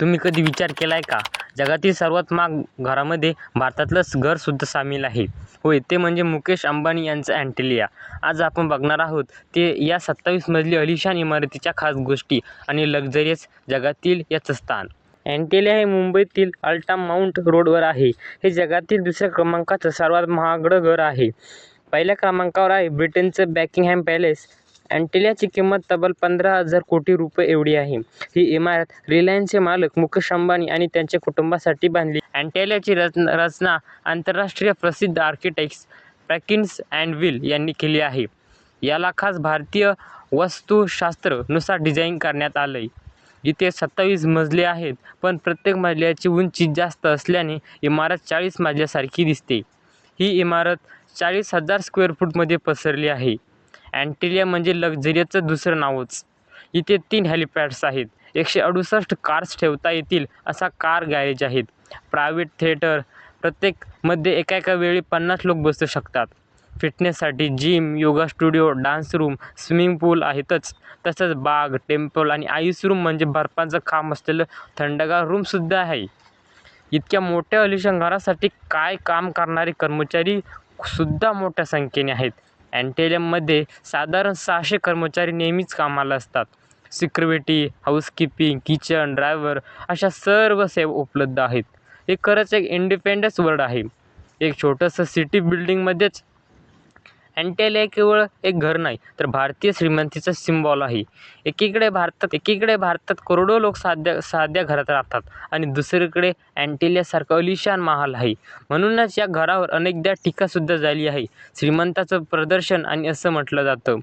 तुम्ही कधी विचार केला आहे का? जगातील सर्वात महाग घरामध्ये भारतातलंच घरसुद्धा सामील आहे. होय ते म्हणजे मुकेश अंबानी यांचं अँटेलिया. आज आपण बघणार आहोत ते या सत्तावीस मजली अलिशान इमारतीच्या खास गोष्टी आणि लक्झरियस जगातील याचं स्थान. अँटेलिया हे मुंबईतील अल्टा माउंट रोडवर आहे. हे जगातील दुसऱ्या क्रमांकाचं सर्वात महागडं घर आहे. पहिल्या क्रमांकावर आहे ब्रिटनचं बॅकिंगहॅम पॅलेस. अँटेलियाची किंमत तब्बल पंधरा हजार कोटी रुपये एवढी आहे. ही इमारत रिलायन्सचे मालक मुकेश अंबानी आणि त्यांच्या कुटुंबासाठी बांधली. अँटेलियाची रचना रचना आंतरराष्ट्रीय प्रसिद्ध आर्किटेक्ट्स पॅकिन्स अँड विल यांनी केली आहे. याला खास भारतीय वस्तुशास्त्रनुसार डिझाईन करण्यात आलं आहे इथे सत्तावीस मजले आहेत पण प्रत्येक मजल्याची उंची जास्त असल्याने इमारत चाळीस मजल्यासारखी दिसते. ही इमारत चाळीस हजार स्क्वेअर फूटमध्ये पसरली आहे. अँटिलिया म्हणजे लक्झरीचं दुसरं नावच. इथे तीन हेलिपॅड्स आहेत. एकशे अडुसष्ट कार्स ठेवता येतील असा कार गॅरेज आहेत प्रायव्हेट थिएटर प्रत्येकमध्ये एका एका वेळी पन्नास लोक बसू शकतात. फिटनेससाठी gym yoga studio dance room swimming pool आहेतच. तसंच बाग टेम्पल आणि आईस रूम म्हणजे बर्फाचं खांब असलेलं थंडगार रूमसुद्धा आहे. इतक्या मोठ्या अलिशान घरासाठी काय काम करणारे कर्मचारी सुद्धा मोठ्या संख्येने आहेत. अँटेलियममध्ये साधारण सहाशे कर्मचारी नेहमीच कामाला असतात. सिक्युरिटी हाऊसकीपिंग किचन ड्रायव्हर अशा सर्व सेवा उपलब्ध आहेत. हे खरंच एक इंडिपेंडन्स वर्ड आहे. एक छोटंसं सिटी बिल्डिंगमध्येच अँटेलिया केवळ एक घर नाही तर भारतीय श्रीमंतीचा सिम्बॉल आहे. एकीकडे भारतात एकीकडे भारतात करोडो लोक साध्या साध्या घरात राहतात आणि दुसरीकडे अँटेलियासारखं अलिशान महाल आहे. म्हणूनच या घरावर अनेकदा टीकासुद्धा झाली आहे. श्रीमंताचं प्रदर्शन आणि असं म्हटलं जातं.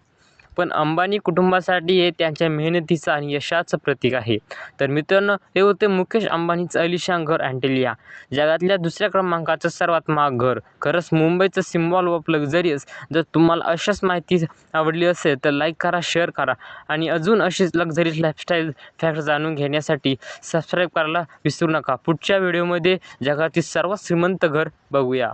पण अंबानी कुटुंबासाठी हे त्यांच्या मेहनतीचं आणि यशाचं प्रतीक आहे. तर मित्रांनो हे होते मुकेश अंबानीचं अलिशान घर अँटेलिया. जगातल्या दुसऱ्या क्रमांकाचं सर्वात महाग घर. खरंच मुंबईचं सिम्बॉल ऑफ लक्झरियस जर तुम्हाला अशाच माहिती आवडली असेल तर लाईक करा शेअर करा. आणि अजून अशीच लक्झरीज लाईफस्टाईल फॅक्ट जाणून घेण्यासाठी सबस्क्राईब करायला विसरू नका. पुढच्या व्हिडिओमध्ये जगातील सर्वात श्रीमंत घर बघूया.